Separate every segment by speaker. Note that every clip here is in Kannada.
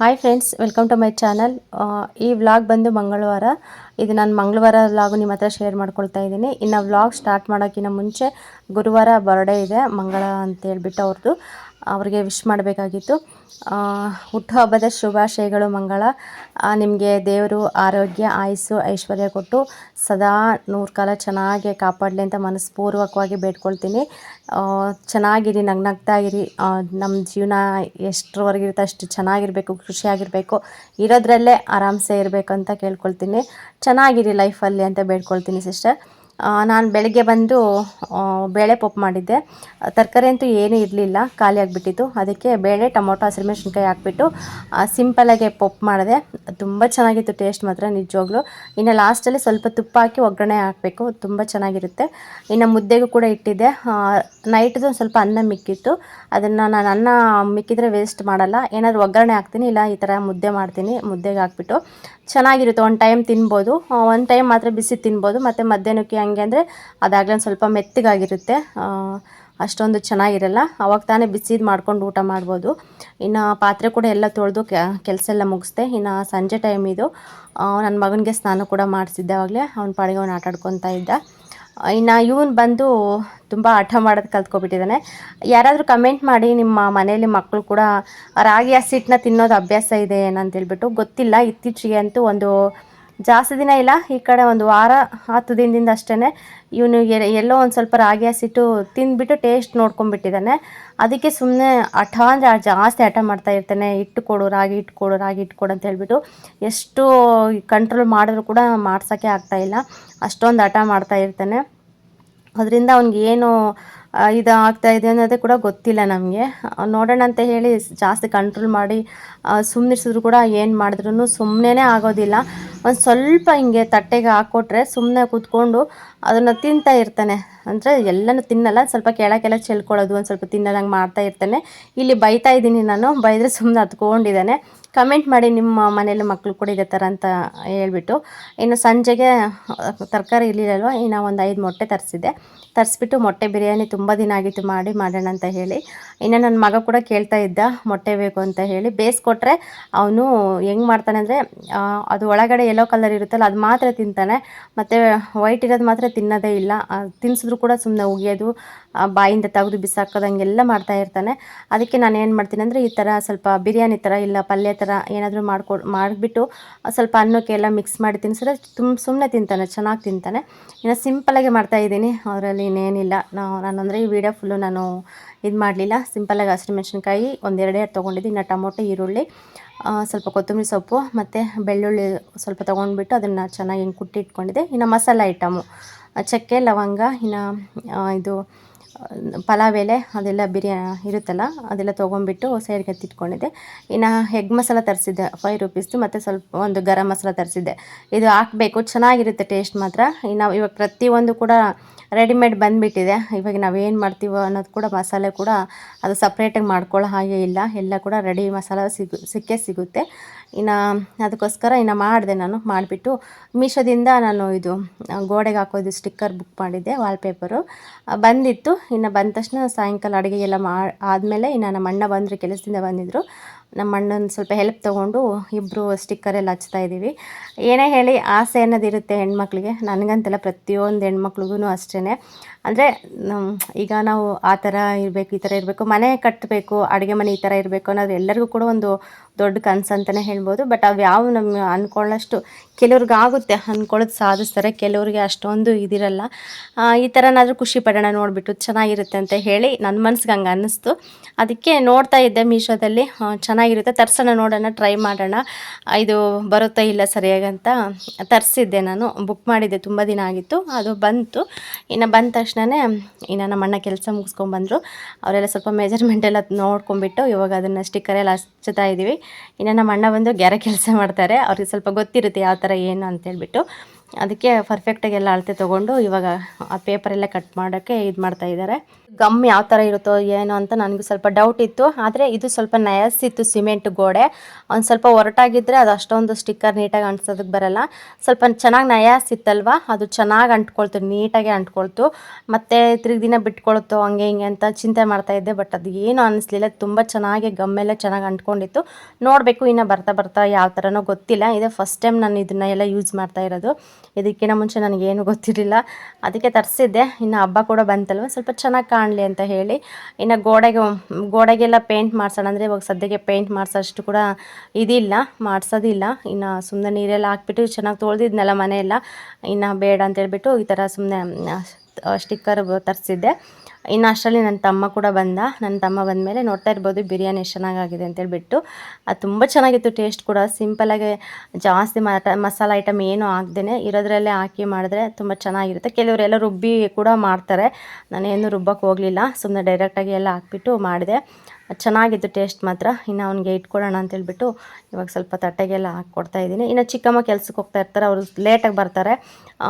Speaker 1: Hi friends welcome to my channel ಈ ವ್ಲಾಗ್ ಬಂದು ಮಂಗಳವಾರ. ಇದು ನಾನು ಮಂಗಳವಾರ ವ್ಲಾಗು ನಿಮ್ಮ ಹತ್ರ ಶೇರ್ ಮಾಡ್ಕೊಳ್ತಾ ಇದ್ದೀನಿ. ಇನ್ನು ವ್ಲಾಗ್ ಸ್ಟಾರ್ಟ್ ಮಾಡೋಕ್ಕಿಂತ ಮುಂಚೆ ಗುರುವಾರ ಬರ್ಡೇ ಇದೆ, ಮಂಗಳ ಅಂತ ಹೇಳ್ಬಿಟ್ಟು ಅವ್ರದ್ದು ಅವ್ರಿಗೆ ವಿಶ್ ಮಾಡಬೇಕಾಗಿತ್ತು. ಹುಟ್ಟುಹಬ್ಬದ ಶುಭಾಶಯಗಳು ಮಂಗಳ. ನಿಮಗೆ ದೇವರು ಆರೋಗ್ಯ, ಆಯಸ್ಸು, ಐಶ್ವರ್ಯ ಕೊಟ್ಟು ಸದಾ ನೂರು ಕಾಲ ಚೆನ್ನಾಗಿ ಕಾಪಾಡಲಿ ಅಂತ ಮನಸ್ಪೂರ್ವಕವಾಗಿ ಬೇಡ್ಕೊಳ್ತೀನಿ. ಚೆನ್ನಾಗಿರಿ ನಗ್ನಗ್ತಾ ಇರಿ ನಮ್ಮ ಜೀವನ ಎಷ್ಟರವರೆಗಿರುತ್ತೆ ಅಷ್ಟು ಚೆನ್ನಾಗಿರಬೇಕು, ಖುಷಿಯಾಗಿರಬೇಕು. ಇರೋದ್ರಲ್ಲೇ ಆರಾಮ್ಸೆ ಇರಬೇಕು ಅಂತ ಕೇಳ್ಕೊಳ್ತೀನಿ. ಚೆನ್ನಾಗಿರಿ ಲೈಫಲ್ಲಿ ಅಂತ ಬೇಡ್ಕೊಳ್ತೀನಿ ಸಿಸ್ಟರ್ ನಾನು ಬೆಳಗ್ಗೆ ಬಂದು ಬೇಳೆ ಪಪ್ಪು ಮಾಡಿದ್ದೆ. ತರಕಾರಿ ಅಂತೂ ಏನೂ ಇರಲಿಲ್ಲ, ಖಾಲಿ ಆಗಿಬಿಟ್ಟಿತ್ತು. ಅದಕ್ಕೆ ಬೇಳೆ, ಟೊಮೊಟೊ, ಹಸಿರುಮೆಣ್ಸಿನ್ಕಾಯಿ ಹಾಕ್ಬಿಟ್ಟು ಸಿಂಪಲಾಗಿ ಪಪ್ಪು ಮಾಡಿದೆ. ತುಂಬ ಚೆನ್ನಾಗಿತ್ತು ಟೇಸ್ಟ್ ಮಾತ್ರ, ನಿಜವಾಗ್ಲೂ. ಇನ್ನು ಲಾಸ್ಟಲ್ಲಿ ಸ್ವಲ್ಪ ತುಪ್ಪ ಹಾಕಿ ಒಗ್ಗರಣೆ ಹಾಕಬೇಕು. ತುಂಬ ಚೆನ್ನಾಗಿರುತ್ತೆ. ಇನ್ನು ಮುದ್ದೆಗೂ ಕೂಡ ಇಟ್ಟಿದ್ದೆ. ನೈಟ್ದು ಸ್ವಲ್ಪ ಅನ್ನ ಮಿಕ್ಕಿತ್ತು. ಅದನ್ನು ನಾನು ಅನ್ನ ಮಿಕ್ಕಿದ್ರೆ ವೇಸ್ಟ್ ಮಾಡಲ್ಲ. ಏನಾದರೂ ಒಗ್ಗರಣೆ ಹಾಕ್ತೀನಿ, ಇಲ್ಲ ಈ ಥರ ಮುದ್ದೆ ಮಾಡ್ತೀನಿ, ಮುದ್ದೆಗೆ ಹಾಕ್ಬಿಟ್ಟು. ಚೆನ್ನಾಗಿರುತ್ತೆ. ಒಂದು ಟೈಮ್ ತಿನ್ಬೋದು. ಒಂದು ಟೈಮ್ ಮಾತ್ರ ಬಿಸಿ ತಿನ್ಬೋದು. ಮತ್ತು ಮಧ್ಯಾಹ್ನಕ್ಕೆ ಹಂಗೆ ಅಂದರೆ ಅದಾಗಲೇ ಸ್ವಲ್ಪ ಮೆತ್ತಗಾಗಿರುತ್ತೆ. ಅಷ್ಟೊಂದು ಚೆನ್ನಾಗಿರಲ್ಲ. ಅವಾಗ ತಾನೇ ಬಿಸಿದು ಮಾಡ್ಕೊಂಡು ಊಟ ಮಾಡ್ಬೋದು. ಇನ್ನು ಪಾತ್ರೆ ಕೂಡ ಎಲ್ಲ ತೊಳೆದು ಕೆಲಸ ಎಲ್ಲ ಮುಗಿಸ್ದೆ. ಇನ್ನು ಸಂಜೆ ಟೈಮ್ ಇದು. ನನ್ನ ಮಗನಿಗೆ ಸ್ನಾನ ಕೂಡ ಮಾಡಿಸಿದ್ದೆ ಆವಾಗಲೇ ಅವ್ನ ಪಾಡಿಗೆ ಅವ್ನು ಆಟಾಡ್ಕೊತಾ ಇದ್ದ. ಇನ್ನು ಇವನು ಬಂದು ತುಂಬ ಆಟ ಮಾಡೋದು ಕಲ್ತ್ಕೊಬಿಟ್ಟಿದ್ದಾನೆ ಯಾರಾದರೂ ಕಮೆಂಟ್ ಮಾಡಿ ನಿಮ್ಮ ಮನೆಯಲ್ಲಿ ಮಕ್ಕಳು ಕೂಡ ರಾಗಿ ಹಸಿಟ್ಟನ್ನ ತಿನ್ನೋದು ಅಭ್ಯಾಸ ಇದೆ ಏನಂತೇಳ್ಬಿಟ್ಟು ಗೊತ್ತಿಲ್ಲ. ಇತ್ತೀಚೆಗೆ ಅಂತೂ ಒಂದು ಜಾಸ್ತಿ ದಿನ ಇಲ್ಲ, ಈ ಕಡೆ ಒಂದು ವಾರ, ಹತ್ತು ದಿನದಿಂದ ಅಷ್ಟೇ ಇವನು ಎಲ್ಲೋ ಒಂದು ಸ್ವಲ್ಪ ರಾಗಿ ಹಸಿಟ್ಟು ತಿಂದ್ಬಿಟ್ಟು ಟೇಸ್ಟ್ ನೋಡ್ಕೊಂಡ್ಬಿಟ್ಟಿದ್ದಾನೆ. ಅದಕ್ಕೆ ಸುಮ್ಮನೆ ಹಠ ಅಂದರೆ ಜಾಸ್ತಿ ಹಠ ಮಾಡ್ತಾ ಇರ್ತಾನೆ. ಹಿಟ್ಟು ಕೊಡು, ರಾಗಿ ಹಿಟ್ಟು ಕೊಡು, ರಾಗಿ ಹಿಟ್ಟು ಕೊಡು ಅಂತ ಹೇಳ್ಬಿಟ್ಟು ಎಷ್ಟು ಕಂಟ್ರೋಲ್ ಮಾಡಿದ್ರು ಕೂಡ ಮಾಡ್ಸೋಕ್ಕೆ ಆಗ್ತಾ ಇಲ್ಲ. ಅಷ್ಟೊಂದು ಹಠ ಮಾಡ್ತಾ ಇರ್ತಾನೆ. ಅದರಿಂದ ಅವ್ನಿಗೆ ಏನು ಇದು ಆಗ್ತಾ ಇದೆ ಅನ್ನೋದೇ ಕೂಡ ಗೊತ್ತಿಲ್ಲ ನಮಗೆ. ನೋಡೋಣ ಅಂತ ಹೇಳಿ ಜಾಸ್ತಿ ಕಂಟ್ರೋಲ್ ಮಾಡಿ ಸುಮ್ಮನಿಸಿದ್ರು ಕೂಡ ಏನು ಮಾಡಿದ್ರು ಸುಮ್ಮನೆ ಆಗೋದಿಲ್ಲ. ಒಂದು ಸ್ವಲ್ಪ ಹಿಂಗೆ ತಟ್ಟೆಗೆ ಹಾಕ್ಕೊಟ್ರೆ ಸುಮ್ಮನೆ ಕೂತ್ಕೊಂಡು ಅದನ್ನು ತಿಂತಾ ಇರ್ತಾನೆ. ಅಂದರೆ ಎಲ್ಲನೂ ತಿನ್ನಲ್ಲ, ಸ್ವಲ್ಪ ಕೆಳಗೆಲ್ಲ ಚೆಲ್ಕೊಳ್ಳೋದು, ಒಂದು ಸ್ವಲ್ಪ ತಿನ್ನೋದಂಗೆ ಮಾಡ್ತಾ ಇರ್ತಾನೆ. ಇಲ್ಲಿ ಬೈತಾ ಇದ್ದೀನಿ ನಾನು, ಬೈದರೆ ಸುಮ್ಮನೆ ಹತ್ಕೊಂಡಿದ್ದಾನೆ. ಕಮೆಂಟ್ ಮಾಡಿ ನಿಮ್ಮ ಮನೇಲಿ ಮಕ್ಕಳು ಕೂಡ ಇದೇ ಥರ ಅಂತ ಹೇಳ್ಬಿಟ್ಟು, ಇನ್ನು ಸಂಜೆಗೆ, ತರಕಾರಿ ಇರಲಿಲ್ಲಲ್ವ, ಇನ್ನು ಒಂದು ಐದು ಮೊಟ್ಟೆ ತರಿಸಿದ್ದೆ. ತರಿಸ್ಬಿಟ್ಟು ಮೊಟ್ಟೆ ಬಿರಿಯಾನಿ ತುಂಬ ದಿನ ಆಗಿತ್ತು ಮಾಡಿ ಮಾಡೋಣ ಅಂತ ಹೇಳಿ. ಇನ್ನು ನನ್ನ ಮಗ ಕೂಡ ಕೇಳ್ತಾ ಇದ್ದ, ಮೊಟ್ಟೆ ಬೇಕು ಅಂತ ಹೇಳಿ. ಬೇಯಿಸ್ಕೊಟ್ರೆ ಅವನು ಹೆಂಗೆ ಮಾಡ್ತಾನೆ ಅಂದರೆ ಅದು ಒಳಗಡೆ ಯೆಲ್ಲೋ ಕಲರ್ ಇರುತ್ತಲ್ಲ, ಅದು ಮಾತ್ರ ತಿಂತಾನೆ. ಮತ್ತು ವೈಟ್ ಇರೋದು ಮಾತ್ರ ತಿನ್ನೋದೇ ಇಲ್ಲ. ತಿನ್ಸಿದ್ರು ಕೂಡ ಸುಮ್ಮನೆ ಉಗಿಯೋದು ಬಾಯಿಂದ ತೆಗೆದು ಬಿಸಾಕೋದಂಗೆಲ್ಲ ಮಾಡ್ತಾ ಇರ್ತಾನೆ. ಅದಕ್ಕೆ ನಾನು ಏನು ಮಾಡ್ತೀನಿ ಅಂದರೆ, ಈ ಥರ ಸ್ವಲ್ಪ ಬಿರಿಯಾನಿ ಥರ ಇಲ್ಲ, ಪಲ್ಯ ಥರ ಏನಾದರೂ ಮಾಡ್ಕೊ, ಮಾಡಿಬಿಟ್ಟು ಸ್ವಲ್ಪ ಅನ್ನಕ್ಕೆಲ್ಲ ಮಿಕ್ಸ್ ಮಾಡಿ ತಿನ್ಸಿದ್ರೆ ತುಂಬ ಸುಮ್ಮನೆ ತಿಂತಾನೆ, ಚೆನ್ನಾಗಿ ತಿಂತಾನೆ. ಇನ್ನು ಸಿಂಪಲಾಗಿ ಮಾಡ್ತಾಯಿದ್ದೀನಿ ಅದರಲ್ಲಿ ಇನ್ನೇನಿಲ್ಲ. ನಾವು ನಾನು ಅಂದರೆ ಈ ವಿಡಿಯೋ ಫುಲ್ಲು ನಾನು ಇದು ಮಾಡಲಿಲ್ಲ. ಸಿಂಪಲಾಗಿ ಹಸಿರು ಮೆಣಸಿನ್ಕಾಯಿ, ಒಂದೆರಡೇ ತೊಗೊಂಡಿದ್ದು ಇನ್ನು ಟೊಮೊಟೊ, ಈರುಳ್ಳಿ ಸ್ವಲ್ಪ ಕೊತ್ತಂಬರಿ ಸೊಪ್ಪು ಮತ್ತು ಬೆಳ್ಳುಳ್ಳಿ ಸ್ವಲ್ಪ ತೊಗೊಂಡ್ಬಿಟ್ಟು ಅದನ್ನು ಚೆನ್ನಾಗಿ ಹಿಂಗೆ ಕುಟ್ಟಿ ಇಟ್ಕೊಂಡಿದ್ದೆ. ಇನ್ನು ಮಸಾಲ ಐಟಮು. ಚಕ್ಕೆ, ಲವಂಗ, ಇನ್ನು ಇದು ಪಲಾವ್ ಎಲೆ ಅದೆಲ್ಲ ಬಿರಿಯಾನಿ ಇರುತ್ತಲ್ಲ, ಅದೆಲ್ಲ ತೊಗೊಂಡ್ಬಿಟ್ಟು ಸೈಡ್ಗೆ ಎತ್ತಿಟ್ಕೊಂಡಿದ್ದೆ. ಇನ್ನು ಎಗ್ ಮಸಾಲ ತರಿಸಿದ್ದೆ ಫೈವ್ ರುಪೀಸ್ದು ಮತ್ತು ಸ್ವಲ್ಪ ಒಂದು ಗರಂ ಮಸಾಲ ತರಿಸಿದ್ದೆ. ಇದು ಹಾಕಬೇಕು, ಚೆನ್ನಾಗಿರುತ್ತೆ ಟೇಸ್ಟ್ ಮಾತ್ರ. ಇನ್ನು ಇವಾಗ ಪ್ರತಿಯೊಂದು ಕೂಡ ರೆಡಿಮೇಡ್ ಬಂದುಬಿಟ್ಟಿದೆ. ಇವಾಗ ನಾವೇನು ಮಾಡ್ತೀವೋ ಅನ್ನೋದು ಕೂಡ ಮಸಾಲೆ ಕೂಡ ಅದು ಸಪ್ರೇಟಾಗಿ ಮಾಡ್ಕೊಳ್ಳೋ ಹಾಗೆ ಇಲ್ಲ. ಎಲ್ಲ ಕೂಡ ರೆಡಿ ಮಸಾಲ ಸಿಗು, ಸಿಕ್ಕೇ ಸಿಗುತ್ತೆ. ಇನ್ನು ಅದಕ್ಕೋಸ್ಕರ ಇನ್ನು ಮಾಡಿದೆ ನಾನು. ಮಾಡಿಬಿಟ್ಟು ಮೀಶೋದಿಂದ ನಾನು ಇದು, ಗೋಡೆಗೆ ಹಾಕೋದು ಸ್ಟಿಕ್ಕರ್ ಬುಕ್ ಮಾಡಿದ್ದೆ ವಾಲ್ಪೇಪರು ಬಂದಿತ್ತು. ಇನ್ನು ಬಂದ ತಕ್ಷಣ ಸಾಯಂಕಾಲ ಅಡುಗೆಗೆಲ್ಲ ಮಾ, ಆದಮೇಲೆ ಇನ್ನು ನಮ್ಮ ಅಣ್ಣ ಬಂದರು, ಕೆಲಸದಿಂದ ಬಂದಿದ್ದರು ನಮ್ಮ ಅಣ್ಣನ ಸ್ವಲ್ಪ ಹೆಲ್ಪ್ ತೊಗೊಂಡು ಇಬ್ಬರು ಸ್ಟಿಕ್ಕರ್ ಎಲ್ಲ ಹಚ್ತಾ ಇದ್ದೀವಿ. ಏನೇ ಹೇಳಿ ಆಸೆ ಅನ್ನೋದಿರುತ್ತೆ ಹೆಣ್ಮಕ್ಳಿಗೆ. ನನಗಂತಲ್ಲ ಪ್ರತಿಯೊಂದು ಹೆಣ್ಮಕ್ಳಿಗೂ ಅಷ್ಟೇ ಅಂದರೆ ಈಗ ನಾವು ಆ ಥರ ಇರಬೇಕು, ಈ ಥರ ಇರಬೇಕು, ಮನೆ ಕಟ್ಟಬೇಕು ಅಡುಗೆ ಮನೆ ಈ ಥರ ಇರಬೇಕು ಅನ್ನೋದು ಎಲ್ಲರಿಗೂ ಕೂಡ ಒಂದು ದೊಡ್ಡ ಕನಸು ಅಂತಲೇ ಹೇಳ್ಬೋದು. ಬಟ್ ಅವು ಯಾವ ನಮ್ಮ ಅಂದ್ಕೊಳ್ಳೋಷ್ಟು ಕೆಲವ್ರಿಗೆ ಆಗುತ್ತೆ ಅಂದ್ಕೊಳ್ಳೋದು ಸಾಧಿಸ್ತಾರೆ, ಕೆಲವ್ರಿಗೆ ಅಷ್ಟೊಂದು ಇದಿರಲ್ಲ. ಈ ಥರನಾದರೂ ಖುಷಿ ಪಡೋಣ ನೋಡಿಬಿಟ್ಟು ಚೆನ್ನಾಗಿರುತ್ತೆ ಅಂತ ಹೇಳಿ ನನ್ನ ಮನ್ಸಿಗೆ ಹಂಗೆ ಅನ್ನಿಸ್ತು. ಅದಕ್ಕೆ ನೋಡ್ತಾ ಇದ್ದೆ ಮೀಶೋದಲ್ಲಿ. ಚೆನ್ನಾಗಿರುತ್ತೆ, ತರ್ಸೋಣ ನೋಡೋಣ, ಟ್ರೈ ಮಾಡೋಣ. ಇದು ಬರುತ್ತಾ ಇಲ್ಲ ಸರಿಯಾಗಂತ ತರಿಸಿದ್ದೆ ನಾನು, ಬುಕ್ ಮಾಡಿದ್ದೆ, ತುಂಬ ದಿನ ಆಗಿತ್ತು. ಅದು ಬಂತು. ಇನ್ನು ಬಂದ ತಕ್ಷಣವೇ ಇನ್ನು ನಮ್ಮ ಅಣ್ಣ ಕೆಲಸ ಮುಗಿಸ್ಕೊಂಡ್ಬಂದರು. ಅವರೆಲ್ಲ ಸ್ವಲ್ಪ ಮೆಜರ್ಮೆಂಟ್ ಎಲ್ಲ ನೋಡ್ಕೊಂಬಿಟ್ಟು ಇವಾಗ ಅದನ್ನು ಸ್ಟಿಕ್ಕರ್ ಎಲ್ಲ ಹಚ್ತಾ ಇದ್ದೀವಿ ಇನ್ನು ನಮ್ಮ ಅಣ್ಣ ಬಂದು ಗ್ಯಾರೆ ಕೆಲಸ ಮಾಡ್ತಾರೆ. ಅವ್ರಿಗೆ ಸ್ವಲ್ಪ ಗೊತ್ತಿರುತ್ತೆ ಯಾವ ಥರ ಏನು ಅಂತೇಳ್ಬಿಟ್ಟು. ಅದಕ್ಕೆ ಪರ್ಫೆಕ್ಟಾಗಿ ಎಲ್ಲ ಅಳತೆ ತೊಗೊಂಡು ಇವಾಗ ಆ ಪೇಪರೆಲ್ಲ ಕಟ್ ಮಾಡೋಕ್ಕೆ ಇದು ಮಾಡ್ತಾ ಇದ್ದಾರೆ ಗಮ್ ಯಾವ ಥರ ಇರುತ್ತೋ ಏನೋ ಅಂತ ನನಗೆ ಸ್ವಲ್ಪ ಡೌಟ್ ಇತ್ತು. ಆದರೆ ಇದು ಸ್ವಲ್ಪ ನಯಸ್ಸಿತ್ತು ಸಿಮೆಂಟ್ ಗೋಡೆ. ಒಂದು ಸ್ವಲ್ಪ ಒರಟಾಗಿದ್ದರೆ ಅದು ಅಷ್ಟೊಂದು ಸ್ಟಿಕ್ಕರ್ ನೀಟಾಗಿ ಅಂಟಿಸೋದಕ್ಕೆ ಬರಲ್ಲ. ಸ್ವಲ್ಪ ಚೆನ್ನಾಗಿ ನಯಾಸಿತ್ತಲ್ವ ಅದು ಚೆನ್ನಾಗಿ ಅಂಟ್ಕೊಳ್ತು ನೀಟಾಗಿ ಅಂಟ್ಕೊಳ್ತು. ಮತ್ತು ತಿರುಗಿ ದಿನ ಬಿಟ್ಕೊಳುತ್ತೋ ಹಂಗೆ ಹಿಂಗೆ ಅಂತ ಚಿಂತೆ ಮಾಡ್ತಾ ಇದ್ದೆ. ಬಟ್ ಅದು ಏನು ಅನ್ನಿಸ್ಲಿಲ್ಲ ತುಂಬ ಚೆನ್ನಾಗಿ ಗಮ್ಮೆಲ್ಲ ಚೆನ್ನಾಗಿ ಅಂಟ್ಕೊಂಡಿತ್ತು. ನೋಡಬೇಕು ಇನ್ನು ಬರ್ತಾ ಬರ್ತಾ ಯಾವ ಥರನೋ ಗೊತ್ತಿಲ್ಲ. ಇದೇ ಫಸ್ಟ್ ಟೈಮ್ ನಾನು ಇದನ್ನ ಎಲ್ಲ ಯೂಸ್ ಮಾಡ್ತಾ ಇರೋದು. ಇದಕ್ಕಿಂತ ಮುಂಚೆ ನನಗೇನು ಗೊತ್ತಿರಲಿಲ್ಲ. ಅದಕ್ಕೆ ತರಿಸಿದ್ದೆ. ಇನ್ನು ಹಬ್ಬ ಕೂಡ ಬಂತಲ್ವ? ಸ್ವಲ್ಪ ಚೆನ್ನಾಗಿ ಕಾಣಲಿ ಅಂತ ಹೇಳಿ. ಇನ್ನು ಗೋಡೆಗೆ, ಗೋಡೆಗೆಲ್ಲ ಪೇಂಟ್ ಮಾಡ್ಸೋಣ ಅಂದರೆ ಇವಾಗ ಸದ್ಯಕ್ಕೆ ಪೇಂಟ್ ಮಾಡಿಸೋಷ್ಟು ಕೂಡ ಇದಿಲ್ಲ, ಮಾಡಿಸೋದಿಲ್ಲ. ಇನ್ನು ಸುಮ್ಮನೆ ನೀರೆಲ್ಲ ಹಾಕ್ಬಿಟ್ಟು ಚೆನ್ನಾಗಿ ತೊಳೆದಿದ್ನಲ್ಲ ಮನೆಯೆಲ್ಲ. ಇನ್ನು ಬೇಡ ಅಂತೇಳ್ಬಿಟ್ಟು ಈ ಥರ ಸುಮ್ಮನೆ ಸ್ಟಿಕ್ಕರ್ ತರಿಸಿದ್ದೆ. ಇನ್ನು ಅಷ್ಟರಲ್ಲಿ ನನ್ನ ತಮ್ಮ ಕೂಡ ಬಂದ. ನನ್ನ ತಮ್ಮ ಬಂದ ಮೇಲೆ ನೋಡ್ತಾ ಇರ್ಬೋದು ಬಿರಿಯಾನಿ ಎಷ್ಟು ಚೆನ್ನಾಗಾಗಿದೆ ಅಂತೇಳ್ಬಿಟ್ಟು. ಅದು ತುಂಬ ಚೆನ್ನಾಗಿತ್ತು ಟೇಸ್ಟ್ ಕೂಡ. ಸಿಂಪಲಾಗಿ ಜಾಸ್ತಿ ಮಟ ಮಸಾಲ ಐಟಮ್ ಏನೂ ಹಾಕ್ದೇ ಇರೋದ್ರಲ್ಲೇ ಹಾಕಿ ಮಾಡಿದ್ರೆ ತುಂಬ ಚೆನ್ನಾಗಿರುತ್ತೆ. ಕೆಲವರೆಲ್ಲ ರುಬ್ಬಿ ಕೂಡ ಮಾಡ್ತಾರೆ. ನಾನೇನು ರುಬ್ಬಕ್ಕೆ ಹೋಗಲಿಲ್ಲ. ಸುಮ್ಮನೆ ಡೈರೆಕ್ಟಾಗಿ ಎಲ್ಲ ಹಾಕ್ಬಿಟ್ಟು ಮಾಡಿದೆ. ಚೆನ್ನಾಗಿತ್ತು ಟೇಸ್ಟ್ ಮಾತ್ರ. ಇನ್ನು ಅವ್ನಿಗೆ ಇಟ್ಕೊಡೋಣ ಅಂತೇಳ್ಬಿಟ್ಟು ಇವಾಗ ಸ್ವಲ್ಪ ತಟ್ಟೆಗೆಲ್ಲ ಹಾಕ್ಕೊಡ್ತಾ ಇದ್ದೀನಿ. ಇನ್ನು ಚಿಕ್ಕಮ್ಮ ಕೆಲ್ಸಕ್ಕೆ ಹೋಗ್ತಾ ಇರ್ತಾರೆ, ಅವರು ಲೇಟಾಗಿ ಬರ್ತಾರೆ.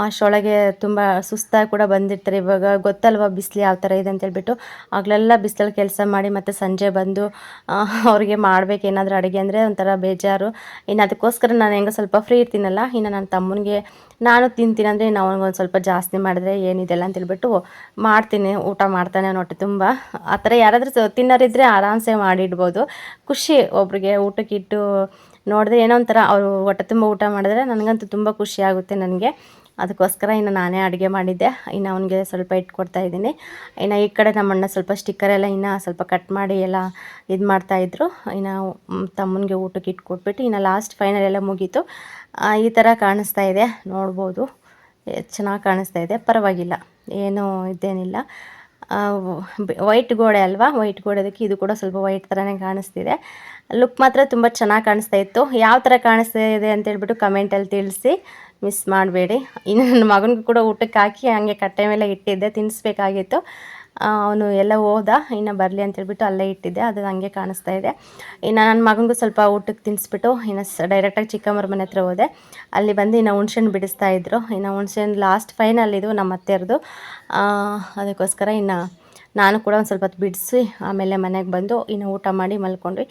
Speaker 1: ಅಷ್ಟೊಳಗೆ ತುಂಬ ಸುಸ್ತಾಗಿ ಕೂಡ ಬಂದಿರ್ತಾರೆ. ಇವಾಗ ಗೊತ್ತಲ್ವ ಬಿಸಿಲು ಯಾವ ಥರ ಇದೆ ಅಂತೇಳ್ಬಿಟ್ಟು. ಆಗಲೆಲ್ಲ ಬಿಸಿಲಲ್ಲಿ ಕೆಲಸ ಮಾಡಿ ಮತ್ತು ಸಂಜೆ ಬಂದು ಅವ್ರಿಗೆ ಮಾಡ್ಬೇಕು ಏನಾದರೂ ಅಡುಗೆ ಅಂದರೆ ಒಂಥರ ಬೇಜಾರು. ಇನ್ನು ಅದಕ್ಕೋಸ್ಕರ ನಾನು ಹೆಂಗೆ ಸ್ವಲ್ಪ ಫ್ರೀ ಇರ್ತೀನಲ್ಲ, ಇನ್ನು ನನ್ನ ತಮ್ಮನಿಗೆ ನಾನು ತಿಂತೀನಿ ಅಂದರೆ ನಾವು ಒಂದು ಸ್ವಲ್ಪ ಜಾಸ್ತಿ ಮಾಡಿದ್ರೆ ಏನಿದೆಲ್ಲ ಅಂತೇಳ್ಬಿಟ್ಟು ಮಾಡ್ತೀನಿ. ಊಟ ಮಾಡ್ತಾನೆ ಹೊಟ್ಟೆ ತುಂಬ. ಆ ಥರ ಯಾರಾದರೂ ತಿನ್ನೋರಿದ್ದರೆ ಆರಾಮ್ಸೆ ಮಾಡಿಡ್ಬೋದು. ಖುಷಿ ಒಬ್ರಿಗೆ ಊಟಕ್ಕಿಟ್ಟು ನೋಡಿದ್ರೆ ಏನೋ ಒಂಥರ ಅವರು ಹೊಟ್ಟೆ ತುಂಬ ಊಟ ಮಾಡಿದ್ರೆ ನನಗಂತೂ ತುಂಬ ಖುಷಿ ಆಗುತ್ತೆ ನನಗೆ. ಅದಕ್ಕೋಸ್ಕರ ಇನ್ನು ನಾನೇ ಅಡುಗೆ ಮಾಡಿದ್ದೆ. ಇನ್ನು ಅವನಿಗೆ ಸ್ವಲ್ಪ ಇಟ್ಕೊಡ್ತಾ ಇದ್ದೀನಿ. ಇನ್ನು ಈ ಕಡೆ ನಮ್ಮಣ್ಣ ಸ್ವಲ್ಪ ಸ್ಟಿಕ್ಕರ್ ಎಲ್ಲ ಇನ್ನು ಸ್ವಲ್ಪ ಕಟ್ ಮಾಡಿ ಎಲ್ಲ ಇದು ಮಾಡ್ತಾಯಿದ್ರು ಇನ್ನು ತಮ್ಮನಿಗೆ ಊಟಕ್ಕೆ ಇಟ್ಕೊಟ್ಬಿಟ್ಟು ಇನ್ನು ಲಾಸ್ಟ್ ಫೈನಲ್ ಎಲ್ಲ ಮುಗೀತು. ಈ ಥರ ಕಾಣಿಸ್ತಾ ಇದೆ. ನೋಡ್ಬೋದು. ಚೆನ್ನಾಗಿ ಕಾಣಿಸ್ತಾ ಇದೆ. ಪರವಾಗಿಲ್ಲ. ಏನೂ ಇದೇನಿಲ್ಲ ವೈಟ್ ಗೋಡೆ ಅಲ್ವಾ? ವೈಟ್ ಗೋಡೆದಕ್ಕೆ ಇದು ಕೂಡ ಸ್ವಲ್ಪ ವೈಟ್ ಥರನೇ ಕಾಣಿಸ್ತಿದೆ. ಲುಕ್ ಮಾತ್ರ ತುಂಬ ಚೆನ್ನಾಗಿ ಕಾಣಿಸ್ತಾ ಇತ್ತು. ಯಾವ ಥರ ಕಾಣಿಸ್ತಾ ಇದೆ ಅಂತ ಅಂತೇಳ್ಬಿಟ್ಟು ಕಮೆಂಟಲ್ಲಿ ತಿಳಿಸಿ. ಮಿಸ್ ಮಾಡಬೇಡಿ. ಇನ್ನು ನನ್ನ ಮಗನಿಗೂ ಕೂಡ ಊಟಕ್ಕೆ ಹಾಕಿ ಹಂಗೆ ಕಟ್ಟೆ ಮೇಲೆ ಇಟ್ಟಿದ್ದೆ ತಿನ್ನಿಸ್ಬೇಕಾಗಿತ್ತು ಅವನು ಎಲ್ಲ ಹೋದ, ಇನ್ನು ಬರಲಿ ಅಂತೇಳ್ಬಿಟ್ಟು ಅಲ್ಲೇ ಇಟ್ಟಿದ್ದೆ, ಅದು ಹಂಗೆ ಕಾಣಿಸ್ತಾ ಇದೆ. ಇನ್ನು ನನ್ನ ಮಗನಿಗೂ ಸ್ವಲ್ಪ ಊಟಕ್ಕೆ ತಿನ್ನಿಸ್ಬಿಟ್ಟು ಇನ್ನು ಡೈರೆಕ್ಟಾಗಿ ಚಿಕ್ಕಮ್ಮರ ಮನೆ ಹತ್ರ ಹೋದೆ. ಅಲ್ಲಿ ಬಂದು ಇನ್ನು ಹುಣ್ಸೆಣ್ಣು ಬಿಡಿಸ್ತಾ ಇದ್ರು. ಇನ್ನು ಹುಣ್ಸೆಣ್ಣು ಲಾಸ್ಟ್ ಫೈನಲ್ ಇದು ನಮ್ಮ ಅತ್ತೆಯರ್ದು ಅದಕ್ಕೋಸ್ಕರ ಇನ್ನು ನಾನು ಕೂಡ ಒಂದು ಸ್ವಲ್ಪ ಹೊತ್ತು ಬಿಡಿಸಿ, ಆಮೇಲೆ ಮನೆಗೆ ಬಂದು ಇನ್ನು ಊಟ ಮಾಡಿ ಮಲ್ಕೊಂಡ್ವಿ.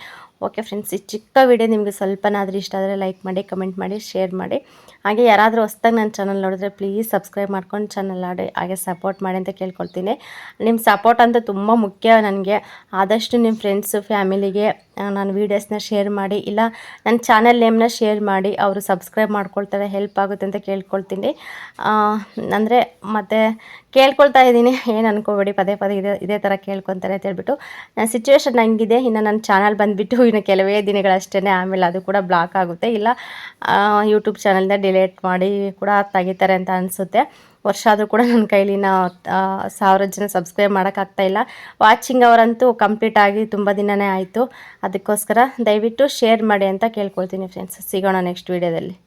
Speaker 1: ಓಕೆ ಫ್ರೆಂಡ್ಸ್, ಈ ಚಿಕ್ಕ ವಿಡಿಯೋ ನಿಮಗೆ ಸ್ವಲ್ಪನಾದರೂ ಇಷ್ಟ ಆದರೆ ಲೈಕ್ ಮಾಡಿ ಕಮೆಂಟ್ ಮಾಡಿ ಶೇರ್ ಮಾಡಿ. ಹಾಗೆ ಯಾರಾದರೂ ಹೊಸ್ದಾಗಿ ನನ್ನ ಚಾನಲ್ ನೋಡಿದ್ರೆ ಪ್ಲೀಸ್ ಸಬ್ಸ್ಕ್ರೈಬ್ ಮಾಡ್ಕೊಂಡು ಚಾನಲ್ ಆಡಿ, ಹಾಗೆ ಸಪೋರ್ಟ್ ಮಾಡಿ ಅಂತ ಕೇಳ್ಕೊಳ್ತೀನಿ. ನಿಮ್ಮ ಸಪೋರ್ಟ್ ಅಂತ ತುಂಬ ಮುಖ್ಯ ನನಗೆ. ಆದಷ್ಟು ನಿಮ್ಮ ಫ್ರೆಂಡ್ಸು ಫ್ಯಾಮಿಲಿಗೆ ನಾನು ವೀಡಿಯೋಸ್ನ ಶೇರ್ ಮಾಡಿ, ಇಲ್ಲ ನನ್ನ ಚಾನಲ್ ನೇಮ್ನ ಶೇರ್ ಮಾಡಿ, ಅವರು ಸಬ್ಸ್ಕ್ರೈಬ್ ಮಾಡ್ಕೊಳ್ತಾರೆ ಹೆಲ್ಪ್ ಆಗುತ್ತೆ ಅಂತ ಕೇಳ್ಕೊಳ್ತೀನಿ. ಅಂದರೆ ಮತ್ತು ಕೇಳ್ಕೊಳ್ತಾ ಇದ್ದೀನಿ, ಏನು ಅನ್ಕೋಬೇಡಿ, ಪದೇ ಪದೇ ಇದೇ ಇದೇ ಥರ ಕೇಳ್ಕೊತಾರೆ ಅಂತ ಹೇಳ್ಬಿಟ್ಟು. ನನ್ನ ಸಿಚುವೇಶನ್ ಹಂಗಿದೆ, ಇನ್ನು ನನ್ನ ಚಾನಲ್ ಬಂದುಬಿಟ್ಟು ಇನ್ನು ಕೆಲವೇ ದಿನಗಳಷ್ಟೇ ಆಮೇಲೆ ಅದು ಕೂಡ ಬ್ಲಾಕ್ ಆಗುತ್ತೆ. ಇಲ್ಲ ಯೂಟ್ಯೂಬ್ ಚಾನಲ್ನ ಡಿಲೇಟ್ ಮಾಡಿ ಕೂಡ ತೆಗಿತಾರೆ ಅಂತ ಅನಿಸುತ್ತೆ. ವರ್ಷ ಆದರೂ ಕೂಡ ನನ್ನ ಕೈಲಿ ನಾವು ಸಾವಿರ ಜನ ಸಬ್ಸ್ಕ್ರೈಬ್ ಮಾಡೋಕ್ಕಾಗ್ತಾಯಿಲ್ಲ ವಾಚಿಂಗ್ ಅವರಂತೂ ಕಂಪ್ಲೀಟ್ ಆಗಿ ತುಂಬ ದಿನವೇ ಆಯಿತು. ಅದಕ್ಕೋಸ್ಕರ ದಯವಿಟ್ಟು ಶೇರ್ ಮಾಡಿ ಅಂತ ಕೇಳ್ಕೊಳ್ತೀನಿ ಫ್ರೆಂಡ್ಸ್ ಸಿಗೋಣ ನೆಕ್ಸ್ಟ್ ವೀಡಿಯೋದಲ್ಲಿ